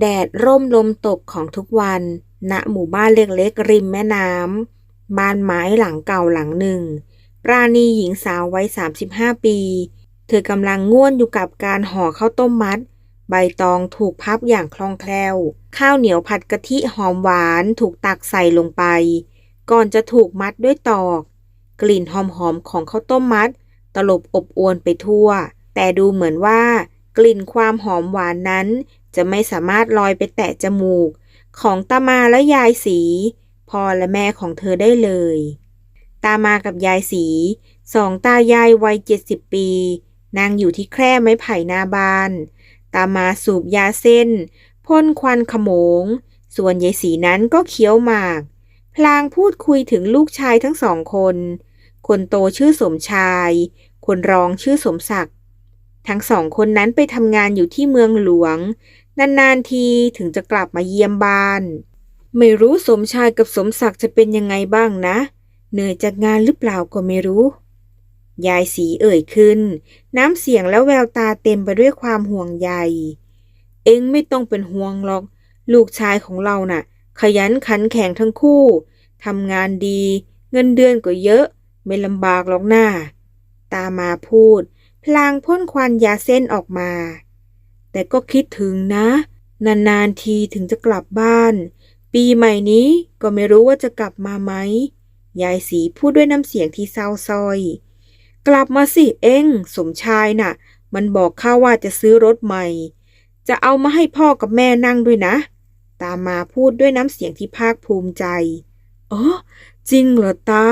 แดดร่มลมตกของทุกวัน ณหมู่บ้านเล็กๆริมแม่น้ำบ้านไม้หลังเก่าหลังหนึ่ง ปราณีหญิงสาววัย 35 ปี เธอกำลังง่วนอยู่กับการห่อข้าวต้มมัด ใบตองถูกพับอย่างคล่องแคล่ว ข้าวเหนียวผัดกะทิหอมหวานถูกตักใส่ลงไป ก่อนจะถูกมัดด้วยตอก กลิ่นหอมๆของข้าวต้มมัด ตลบอบอวนไปทั่ว แต่ดูเหมือนว่ากลิ่นความหอมหวานนั้น จะไม่สามารถลอยไปแตะจมูก ของตามาและยายสีพ่อและแม่ของเธอได้เลย ตามากับยายสีสองตายายวัยเจ็ดสิบปีนั่งอยู่ที่แคร่ไม้ไผ่หน้าบ้าน ตามาสูบยาเส้นพ่นควันขโมง ส่วนยายสีนั้นก็เคี้ยวหมาก พลางพูดคุยถึงลูกชายทั้งสองคน คนโตชื่อสมชาย คนรองชื่อสมศักดิ์ ทั้งสองคนนั้นไปทำงานอยู่ที่เมืองหลวง นานๆทีถึงจะกลับมาเยี่ยมบ้าน ไม่รู้สมชายกับสมศักดิ์จะเป็นยังไงบ้างนะ เหนื่อยจากงานหรือเปล่าก็ไม่รู้ ยายสีเอ่ยขึ้น น้ำเสียงและแววตาเต็มไปด้วยความห่วงใย เอ็งไม่ต้องเป็นห่วงหรอก ลูกชายของเราน่ะ ขยันขันแข็งทั้งคู่ทำงานดี เงินเดือนก็เยอะ ไม่ลำบากหรอกหน้า ตามาพูด พลางพ่นควันยาเส้นออกมา แต่ก็คิดถึงนะ นานๆทีถึงจะกลับบ้าน ปีใหม่นี้ก็ไม่รู้ว่าจะกลับมาไหม ยายสีพูดด้วยน้ำเสียงที่เศร้าส้อย กลับมาสิเอ็งสมชายน่ะ มันบอกข้าว่าจะซื้อรถใหม่ จะเอามาให้พ่อกับแม่นั่งด้วยนะ ตามมาพูดด้วยน้ำเสียงที่ภาคภูมิใจอ๋อจริงเหรอตา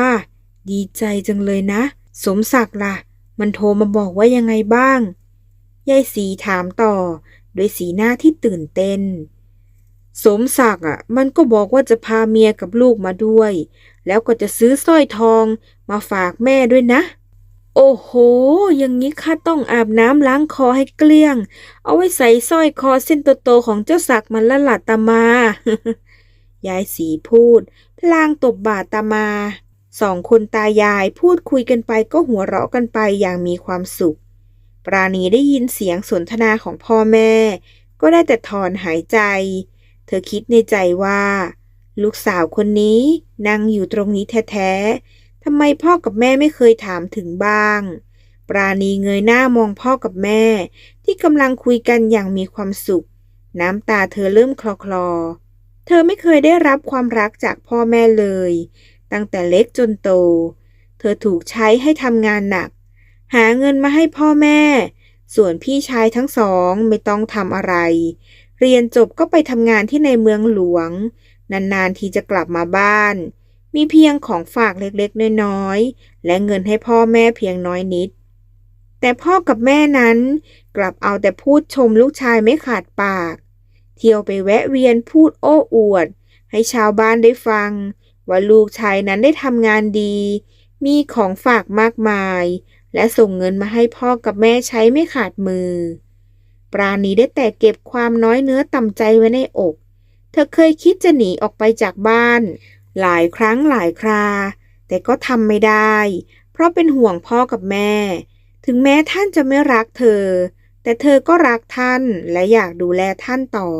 ดีใจจังเลยนะ สมศักดิ์ล่ะ มันโทรมาบอกว่ายังไงบ้าง ยายสีถามต่อ ด้วยสีหน้าที่ตื่นเต้น สมศักดิ์อะ มันก็บอกว่าจะพาเมียกับลูกมาด้วย แล้วก็จะซื้อสร้อยทองมาฝากแม่ด้วยนะ โอ้โห อย่างนี้ข้าต้องอาบน้ำล้างคอให้เกลี้ยง เอาไว้ใส่สร้อยคอเส้นโตๆของเจ้าศักดิ์มันละหล่ะตามายายสีพูด พลางตบบาตามาสองคนตายายพูดคุยกันไปก็หัวเราะกันไปอย่างมีความสุข ปราณีได้ยินเสียงสนทนาของพ่อแม่ ก็ได้แต่ถอนหายใจ เธอคิดในใจว่า ลูกสาวคนนี้นั่งอยู่ตรงนี้แท้ๆทำไมพ่อกับแม่ไม่เคยถามถึงบ้าง ปราณีเงยหน้ามองพ่อกับแม่ ที่กำลังคุยกันอย่างมีความสุข น้ำตาเธอเริ่มคลอคลอๆเธอไม่เคยได้รับความรักจากพ่อแม่เลย ตั้งแต่เล็กจนโต เธอถูกใช้ให้ทำงานหนัก หาเงินมาให้พ่อแม่ ส่วนพี่ชายทั้งสองไม่ต้องทำอะไร เรียนจบก็ไปทำงานที่ในเมืองหลวง นานๆทีจะกลับมาบ้าน มีเพียงของฝากเล็กๆ น้อยๆ และเงินให้พ่อแม่เพียงน้อยนิด แต่พ่อกับแม่นั้นกลับเอาแต่พูดชมลูกชายไม่ขาดปาก เที่ยวไปแวะเวียนพูดโอ้อวด ให้ชาวบ้านได้ฟัง ว่าลูกชายนั้นได้ทำงานดี มีของฝากมากมาย และส่งเงินมาให้พ่อกับแม่ใช้ไม่ขาดมือ ปราณีได้แต่เก็บความน้อยเนื้อต่ำใจไว้ในอก เธอเคยคิดจะหนีออกไปจากบ้าน หลายครั้งหลายครา แต่ก็ทำไม่ได้ เพราะเป็นห่วงพ่อกับแม่ ถึงแม้ท่านจะไม่รักเธอ แต่เธอก็รักท่านและอยากดูแลท่านต่อ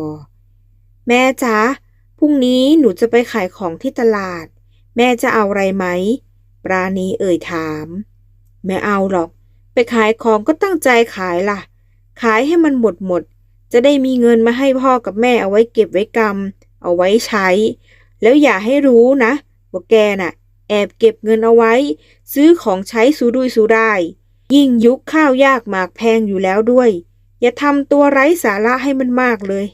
แม่จ๊ะพรุ่งนี้หนูจะไปขายของที่ตลาด แม่จะเอาอะไรไหม ปราณีเอ่ยถาม ไม่เอาหรอก ไปขายของก็ตั้งใจขายล่ะ ขายให้มันหมดหมด จะได้มีเงินมาให้พ่อกับแม่เอาไว้เก็บไว้กำเอาไว้ใช้ แล้วอย่าให้รู้นะว่าแกน่ะ แอบเก็บเงินเอาไว้ ซื้อของใช้สูดุยสูได้ ยิ่งยุคข้าวยากหมากแพงอยู่แล้วด้วย อย่าทำตัวไร้สาระให้มันมากเลย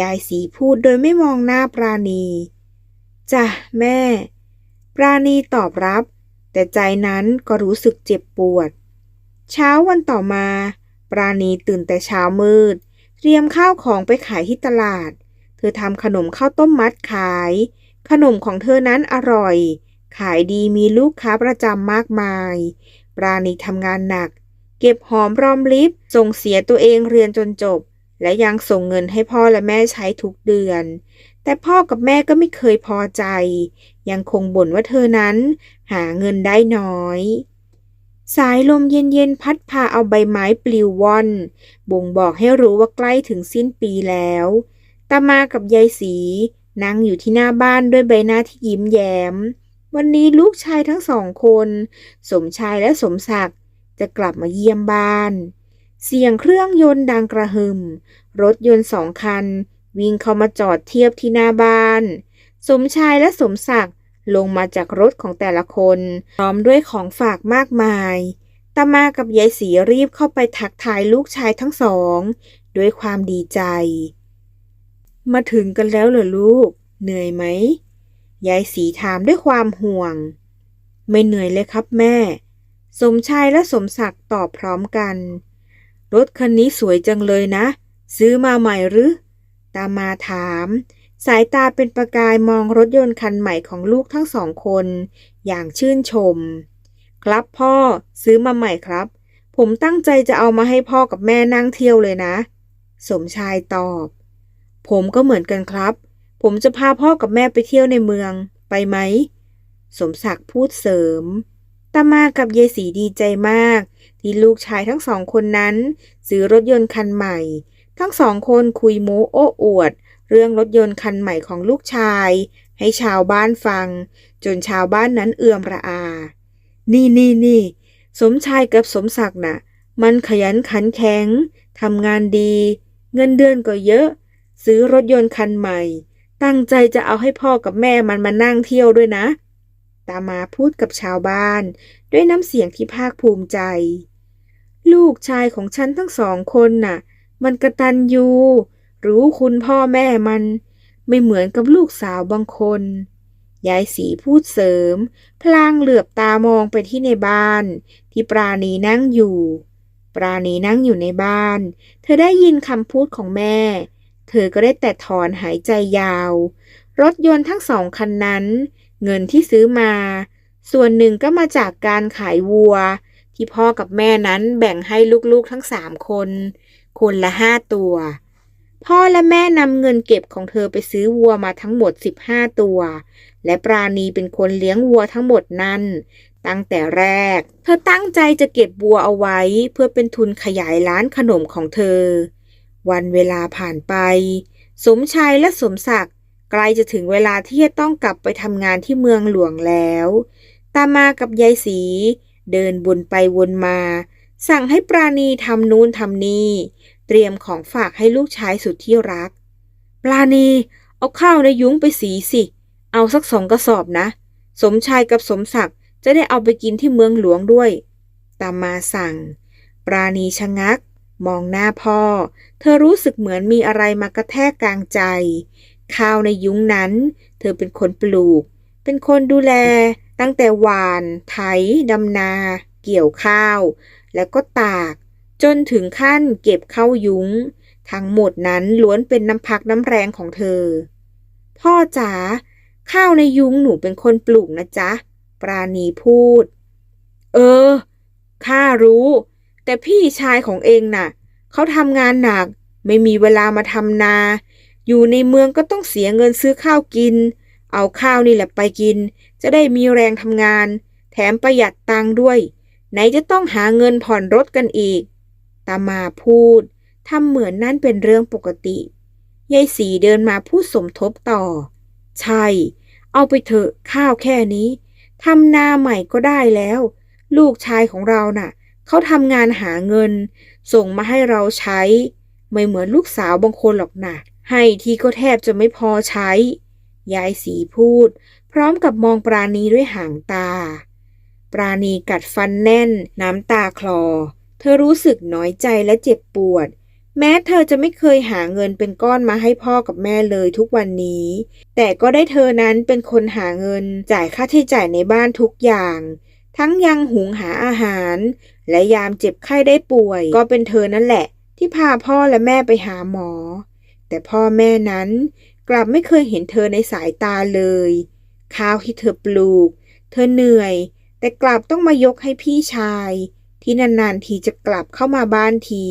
ยายสีพูดโดยไม่มองหน้าปราณีจ้ะแม่ ปราณีตอบรับ แต่ใจนั้นก็รู้สึกเจ็บปวด เช้าวันต่อมา ปราณีตื่นแต่เช้ามืด เตรียมข้าวของไปขายที่ตลาด เธอทำขนมข้าวต้มมัดขาย ขนมของเธอนั้นอร่อย ขายดีมีลูกค้าประจำมากมาย ปราณีทำงานหนัก เก็บหอมรอมริบส่งเสียตัวเองเรียนจนจบ และยังส่งเงินให้พ่อและแม่ใช้ทุกเดือน แต่พ่อกับแม่ก็ไม่เคยพอใจ ยังคงบ่นว่าเธอนั้นหาเงินได้น้อย สายลมเย็นๆพัดพาเอาใบไม้ปลิวว่อน บ่งบอกให้รู้ว่าใกล้ถึงสิ้นปีแล้วตามากับยายสีนั่งอยู่ที่หน้าบ้านด้วยใบหน้าที่ยิ้มแย้ม วันนี้ลูกชายทั้งสองคน สมชายและสมศักดิ์จะกลับมาเยี่ยมบ้าน เสียงเครื่องยนต์ดังกระหึ่ม รถยนต์สองคัน วิ่งเข้ามาจอดเทียบที่หน้าบ้าน สมชายและสมศักดิ์ ลงมาจากรถของแต่ละคน พร้อมด้วยของฝากมากมายตามากับยายสีรีบเข้าไปทักทายลูกชายทั้งสอง ด้วยความดีใจ มาถึงกันแล้วเหรอลูก เหนื่อยไหมยายสีถามด้วยความห่วง ไม่เหนื่อยเลยครับแม่ สมชายและสมศักดิ์ตอบพร้อมกัน รถคันนี้สวยจังเลยนะ ซื้อมาใหม่หรือ ตามาถาม สายตาเป็นประกายมองรถยนต์คันใหม่ของลูกทั้งสองคน อย่างชื่นชม ครับพ่อซื้อมาใหม่ครับ ผมตั้งใจจะเอามาให้พ่อกับแม่นั่งเที่ยวเลยนะ สมชายตอบ ผมก็เหมือนกันครับ ผมจะพาพ่อกับแม่ไปเที่ยวในเมือง ไปไหม สมศักดิ์พูดเสริมตามากับยายสีดีใจมาก ที่ลูกชายทั้งสองคนนั้น ซื้อรถยนต์คันใหม่ ทั้งสองคนคุยโม้โอ้อวด เรื่องรถยนต์คันใหม่ของลูกชาย ให้ชาวบ้านฟัง จนชาวบ้านนั้นเอื่อมระอา นี่นี่นี่สมชายกับสมศักดิ์น่ะ มันขยันขันแข็งทำงานดี เงินเดือนก็เยอะ ซื้อรถยนต์คันใหม่ ตั้งใจจะเอาให้พ่อกับแม่มันมานั่งเที่ยวด้วยนะ ตามาพูดกับชาวบ้าน ด้วยน้ำเสียงที่ภาคภูมิใจ ลูกชายของฉันทั้งสองคนน่ะ มันกระตันยู รู้คุณพ่อแม่มัน ไม่เหมือนกับลูกสาวบางคน ยายสีพูดเสริม พลางเหลือบตามองไปที่ในบ้าน ที่ปราณีนั่งอยู่ ปราณีนั่งอยู่ในบ้าน เธอได้ยินคำพูดของแม่ เธอก็ได้แต่ถอนหายใจยาว รถยนต์ทั้งสองคันนั้น เงินที่ซื้อมา ส่วนหนึ่งก็มาจากการขายวัวที่พ่อกับแม่นั้นแบ่งให้ลูกๆทั้งสามคน คนละห้าตัว พ่อและแม่นำเงินเก็บของเธอไปซื้อวัวมาทั้งหมด 15 ตัว และปราณีเป็นคนเลี้ยงวัวทั้งหมดนั้น ตั้งแต่แรก เธอตั้งใจจะเก็บวัวเอาไว้ เพื่อเป็นทุนขยายร้านขนมของเธอ วันเวลาผ่านไป สมชายและสมศักดิ์ใกล้จะถึงเวลาที่จะต้องกลับไปทำงานที่เมืองหลวงแล้ว ตามากับยายสี เดินวนไปวนมา สั่งให้ปราณีทำนู่นทำนี่ เตรียมของฝากให้ลูกชายสุดที่รักปราณี เอาข้าวในยุ้งไปสีสิ เอาสักสองกระสอบนะ สมชายกับสมศักดิ์จะได้เอาไปกินที่เมืองหลวงด้วย ตามมาสั่ง ปราณีชะงัก มองหน้าพ่อ เธอรู้สึกเหมือนมีอะไรมากระแทกกลางใจ ข้าวในยุ้งนั้น เธอเป็นคนปลูก เป็นคนดูแล ตั้งแต่หวาน ไถดำนา เกี่ยวข้าว แล้วก็ตาก จนถึงขั้นเก็บเข้ายุ้ง ทั้งหมดนั้นล้วนเป็นน้ำพักน้ำแรงของเธอ พ่อจ๋าข้าวในยุ้งหนูเป็นคนปลูกนะจ๊ะ ปราณีพูด เออ ข้ารู้ แต่พี่ชายของเองน่ะ เขาทำงานหนัก ไม่มีเวลามาทำนา อยู่ในเมืองก็ต้องเสียเงินซื้อข้าวกิน เอาข้าวนี่แหละไปกิน จะได้มีแรงทำงาน แถมประหยัดตังค์ด้วย ไหนจะต้องหาเงินผ่อนรถกันอีก ตามาพูดทำเหมือนนั่นเป็นเรื่องปกติยายสีเดินมาพูดสมทบต่อ ใช่ เอาไปเถอะข้าวแค่นี้ทำนาใหม่ก็ได้แล้ว ลูกชายของเราน่ะเขาทำงานหาเงิน ส่งมาให้เราใช้ ไม่เหมือนลูกสาวบางคนหรอกนะให้ทีก็แทบจะไม่พอใช้ ยายสีพูด พร้อมกับมองปราณีด้วยหางตา ปราณีกัดฟันแน่น น้ำตาคลอ เธอรู้สึกน้อยใจและเจ็บปวด แม้เธอจะไม่เคยหาเงินเป็นก้อนมาให้พ่อกับแม่เลยทุกวันนี้ แต่ก็ได้เธอนั้นเป็นคนหาเงินจ่ายค่าใช้จ่ายในบ้านทุกอย่าง ทั้งยังหุงหาอาหาร และยามเจ็บไข้ได้ป่วย ก็เป็นเธอนั่นแหละ ที่พาพ่อและแม่ไปหาหมอ แต่พ่อแม่นั้นกลับไม่เคยเห็นเธอในสายตาเลย ข้าวที่เธอปลูก เธอเหนื่อย แต่กลับต้องมายกให้พี่ชาย ที่นานๆทีจะกลับเข้ามาบ้านที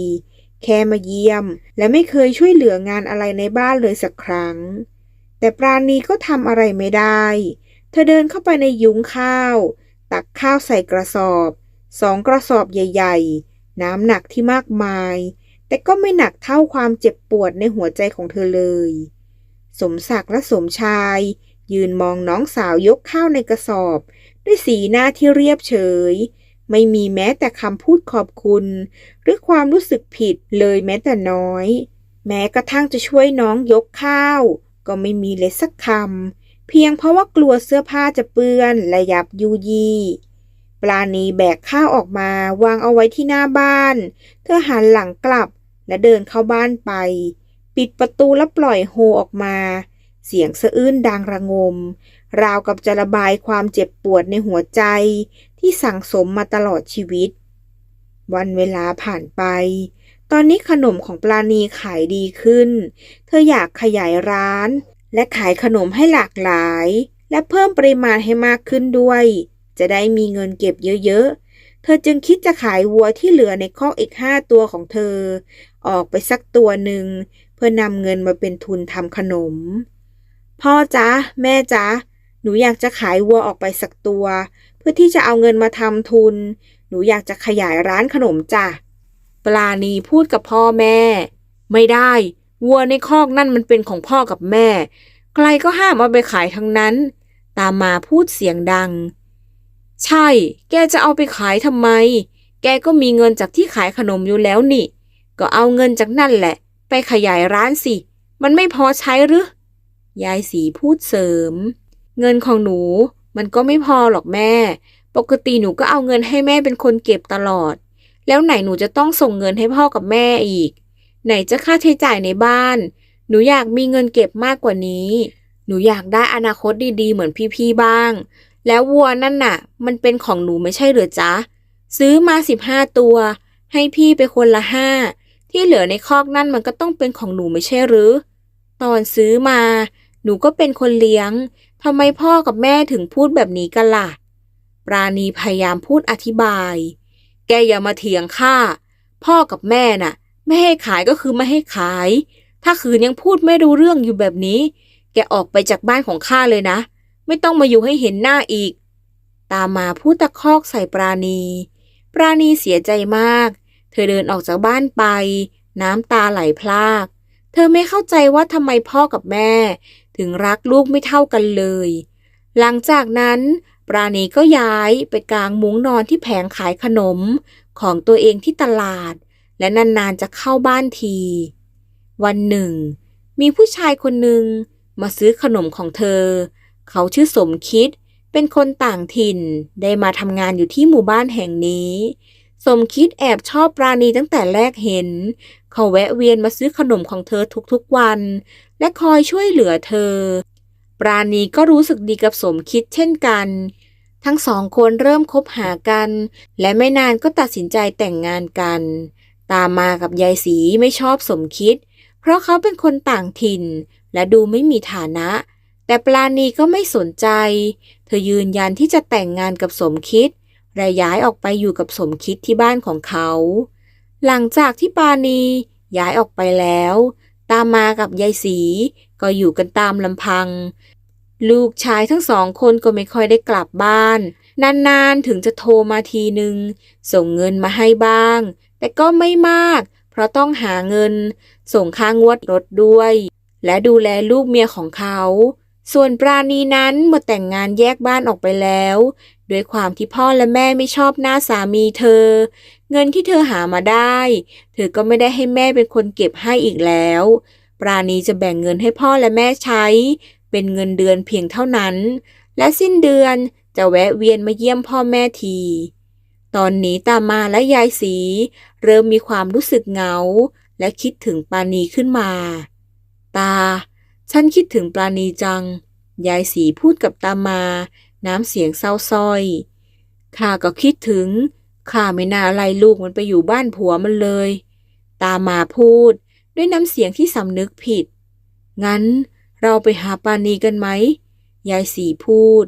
แค่มาเยี่ยม และไม่เคยช่วยเหลืองานอะไรในบ้านเลยสักครั้ง แต่ปราณีก็ทำอะไรไม่ได้ เธอเดินเข้าไปในยุ้งข้าว ตักข้าวใส่กระสอบสองกระสอบใหญ่ ๆ น้ำหนักที่มากมาย แต่ก็ไม่หนักเท่าความเจ็บปวดในหัวใจของเธอเลย สมศักดิ์และสมชาย ยืนมองน้องสาวยกข้าวในกระสอบ ด้วยสีหน้าที่เรียบเฉย ไม่มีแม้แต่คำพูดขอบคุณ หรือความรู้สึกผิดเลยแม้แต่น้อย แม้กระทั่งจะช่วยน้องยกข้าว ก็ไม่มีเลยสักคำเพียงเพราะว่ากลัวเสื้อผ้าจะเปื้อนและยับยุยีปลาณีแบกข้าวออกมาวางเอาไว้ที่หน้าบ้าน เธอหันหลังกลับและเดินเข้าบ้านไป ปิดประตูและปล่อยโฮออกมา เสียงสะอื้นดังระงม ราวกับจะระบายความเจ็บปวดในหัวใจ ที่สั่งสมมาตลอดชีวิต วันเวลาผ่านไป ตอนนี้ขนมของปลาณีขายดีขึ้น เธออยากขยายร้าน และขายขนมให้หลากหลาย และเพิ่มปริมาณให้มากขึ้นด้วย จะได้มีเงินเก็บเยอะๆ เธอจึงคิดจะขายวัวที่เหลือในคอกอีกห้าตัวของเธอ ออกไปสักตัวหนึ่งเพื่อนำเงินมาเป็นทุนทำขนม พ่อจ๊ะ แม่จ๊ะ หนูอยากจะขายวัวออกไปสักตัว พื่อที่จะเอาเงินมาทำทุน หนูอยากจะขยายร้านขนมจ้ะ ปลาณีพูดกับพ่อแม่ ไม่ได้ วัวในคอกนั่นมันเป็นของพ่อกับแม่ ใครก็ห้ามเอาไปขายทั้งนั้น ตามมาพูดเสียงดัง ใช่ แกจะเอาไปขายทำไม แกก็มีเงินจากที่ขายขนมอยู่แล้วนี่ ก็เอาเงินจากนั่นแหละ ไปขยายร้านสิ มันไม่พอใช้หรือยายสีพูดเสริม เงินของหนู มันก็ไม่พอหรอกแม่ ปกติหนูก็เอาเงินให้แม่เป็นคนเก็บตลอด แล้วไหนหนูจะต้องส่งเงินให้พ่อกับแม่อีก ไหนจะค่าใช้จ่ายในบ้าน หนูอยากมีเงินเก็บมากกว่านี้ หนูอยากได้อนาคตดีๆ เหมือนพี่ๆบ้าง แล้ววัวนั่นน่ะ มันเป็นของหนูไม่ใช่หรือจ๊ะ ซื้อมาสิบห้าตัว ให้พี่ไปคนละห้า ที่เหลือในคอกนั่นมันก็ต้องเป็นของหนูไม่ใช่หรือ ตอนซื้อมา หนูก็เป็นคนเลี้ยง ทำไมพ่อกับแม่ถึงพูดแบบนี้กันล่ะ ปราณีพยายามพูดอธิบาย แกอย่ามาเถียงข้า พ่อกับแม่น่ะ ไม่ให้ขายก็คือไม่ให้ขาย ถ้าคืนยังพูดไม่รู้เรื่องอยู่แบบนี้ แกออกไปจากบ้านของข้าเลยนะ ไม่ต้องมาอยู่ให้เห็นหน้าอีก ตามมาพูดตะคอกใส่ปราณี ปราณีเสียใจมาก เธอเดินออกจากบ้านไป น้ำตาไหลพราก เธอไม่เข้าใจว่าทำไมพ่อกับแม่ ถึงรักลูกไม่เท่ากันเลย หลังจากนั้น ปราณีก็ย้ายไปกลางมุ้งนอนที่แผงขายขนมของตัวเองที่ตลาด และนานๆจะเข้าบ้านที วันหนึ่ง มีผู้ชายคนหนึ่งมาซื้อขนมของเธอ เขาชื่อสมคิด เป็นคนต่างถิ่นได้มาทำงานอยู่ที่หมู่บ้านแห่งนี้ สมคิดแอบชอบปราณีตั้งแต่แรกเห็น เขาแวะเวียนมาซื้อขนมของเธอทุกๆวัน และคอยช่วยเหลือเธอ ปราณีก็รู้สึกดีกับสมคิดเช่นกัน ทั้งสองคนเริ่มคบหากัน และไม่นานก็ตัดสินใจแต่งงานกัน ตามมากับยายสีไม่ชอบสมคิด เพราะเขาเป็นคนต่างถิ่น และดูไม่มีฐานะ แต่ปลาณีก็ไม่สนใจ เธอยืนยันที่จะแต่งงานกับสมคิดและย้ายออกไปอยู่กับสมคิดที่บ้านของเขา หลังจากที่ปาณีย้ายออกไปแล้ว ตามมากับยายสี ก็อยู่กันตามลำพัง ลูกชายทั้งสองคนก็ไม่ค่อยได้กลับบ้าน นานๆถึงจะโทรมาทีหนึ่งส่งเงินมาให้บ้าง แต่ก็ไม่มาก เพราะต้องหาเงิน ส่งค่างวดรถด้วย และดูแลลูกเมียของเขา ส่วนปราณีนั้นเมื่อแต่งงานแยกบ้านออกไปแล้ว ด้วยความที่พ่อและแม่ไม่ชอบหน้าสามีเธอ เงินที่เธอหามาได้ เธอก็ไม่ได้ให้แม่เป็นคนเก็บให้อีกแล้ว ปราณีจะแบ่งเงินให้พ่อและแม่ใช้ เป็นเงินเดือนเพียงเท่านั้น และสิ้นเดือนจะแวะเวียนมาเยี่ยมพ่อแม่ที ตอนนี้ตามาและยายสี เริ่มมีความรู้สึกเหงา และคิดถึงปราณีขึ้นมา ตา ฉันคิดถึงปราณีจัง ยายสีพูดกับตามา น้ำเสียงเศร้าส้อยข้าก็คิดถึงข้าไม่น่าไล่ลูกมันไปอยู่บ้านผัวมันเลย ตามาพูดด้วยน้ำเสียงที่สำนึกผิด งั้นเราไปหาปานีกันไหม ยายสีพูด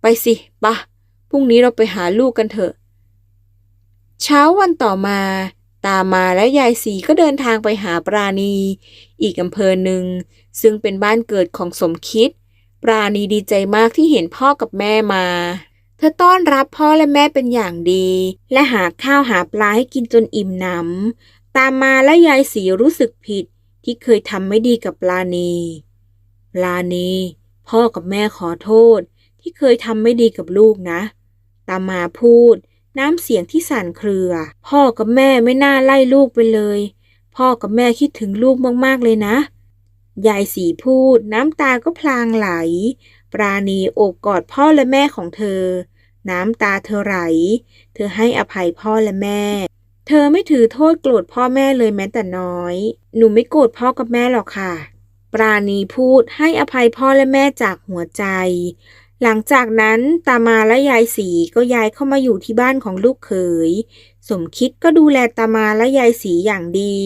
ไปสิปะพรุ่งนี้เราไปหาลูกกันเถอะ เช้าวันต่อมา ตามาและยายสีก็เดินทางไปหาปราณี อีกอำเภอหนึ่ง ซึ่งเป็นบ้านเกิดของสมคิด ปราณีดีใจมากที่เห็นพ่อกับแม่มา เธอต้อนรับพ่อและแม่เป็นอย่างดี และหาข้าวหาปลาให้กินจนอิ่มหนำตามมาและยายสีรู้สึกผิดที่เคยทำไม่ดีกับปลาณีปลาณีพ่อกับแม่ขอโทษ ที่เคยทำไม่ดีกับลูกนะ ตามมาพูด น้ำเสียงที่สั่นเครือ พ่อกับแม่ไม่น่าไล่ลูกไปเลย พ่อกับแม่คิดถึงลูกมากๆเลยนะ ยายสีพูดน้ำตาก็พลางไหล ปราณีโอบกอดพ่อและแม่ของเธอ น้ำตาเธอไหล เธอให้อภัยพ่อและแม่ เธอไม่ถือโทษโกรธพ่อแม่เลยแม้แต่น้อย หนูไม่โกรธพ่อกับแม่หรอกค่ะ ปราณีพูดให้อภัยพ่อและแม่จากหัวใจ หลังจากนั้นตามาและยายสีก็ย้ายเข้ามาอยู่ที่บ้านของลูกเขย สมคิดก็ดูแลตามาและยายสีอย่างดี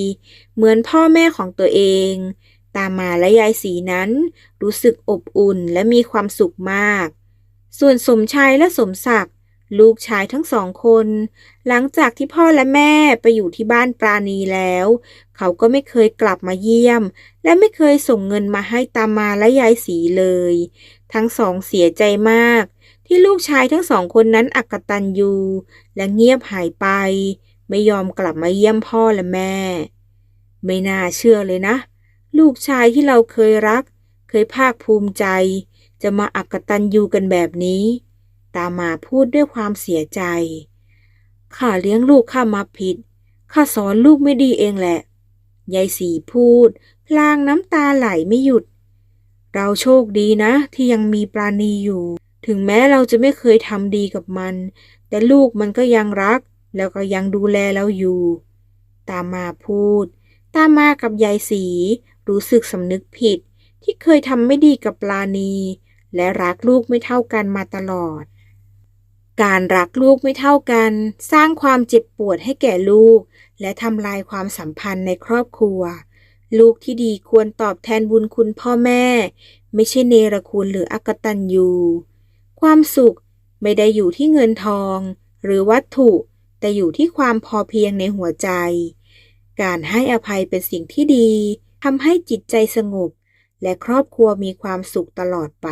เหมือนพ่อแม่ของตัวเอง ตามาและยายสีนั้น รู้สึกอบอุ่นและมีความสุขมาก ส่วนสมชายและสมศักดิ์ลูกชายทั้งสองคน หลังจากที่พ่อและแม่ไปอยู่ที่บ้านปราณีแล้ว เขาก็ไม่เคยกลับมาเยี่ยม และไม่เคยส่งเงินมาให้ตามาและยายสีเลย ทั้งสองเสียใจมาก ที่ลูกชายทั้งสองคนนั้นอักตันยูและเงียบหายไป ไม่ยอมกลับมาเยี่ยมพ่อและแม่ ไม่น่าเชื่อเลยนะ ลูกชายที่เราเคยรัก เคยภาคภูมิใจ จะมาอักตันยูกันแบบนี้ ตามาพูดด้วยความเสียใจ ข้าเลี้ยงลูกข้ามาผิด ข้าสอนลูกไม่ดีเองแหละ ยายสีพูด พลางน้ำตาไหลไม่หยุด เราโชคดีนะ ที่ยังมีปราณีอยู่ ถึงแม้เราจะไม่เคยทำดีกับมัน แต่ลูกมันก็ยังรัก แล้วก็ยังดูแลเราอยู่ ตามมาพูดตามากับยายสี รู้สึกสำนึกผิดที่เคยทำไม่ดีกับปลาณี และรักลูกไม่เท่ากันมาตลอด การรักลูกไม่เท่ากัน สร้างความเจ็บปวดให้แก่ลูก และทำลายความสัมพันธ์ในครอบครัว ลูกที่ดีควรตอบแทนบุญคุณพ่อแม่ ไม่ใช่เนรคุณหรืออกตัญญูความสุขไม่ได้อยู่ที่เงินทอง หรือวัตถุ แต่อยู่ที่ความพอเพียงในหัวใจ การให้อภัยเป็นสิ่งที่ดี ทำให้จิตใจสงบ และครอบครัวมีความสุขตลอดไป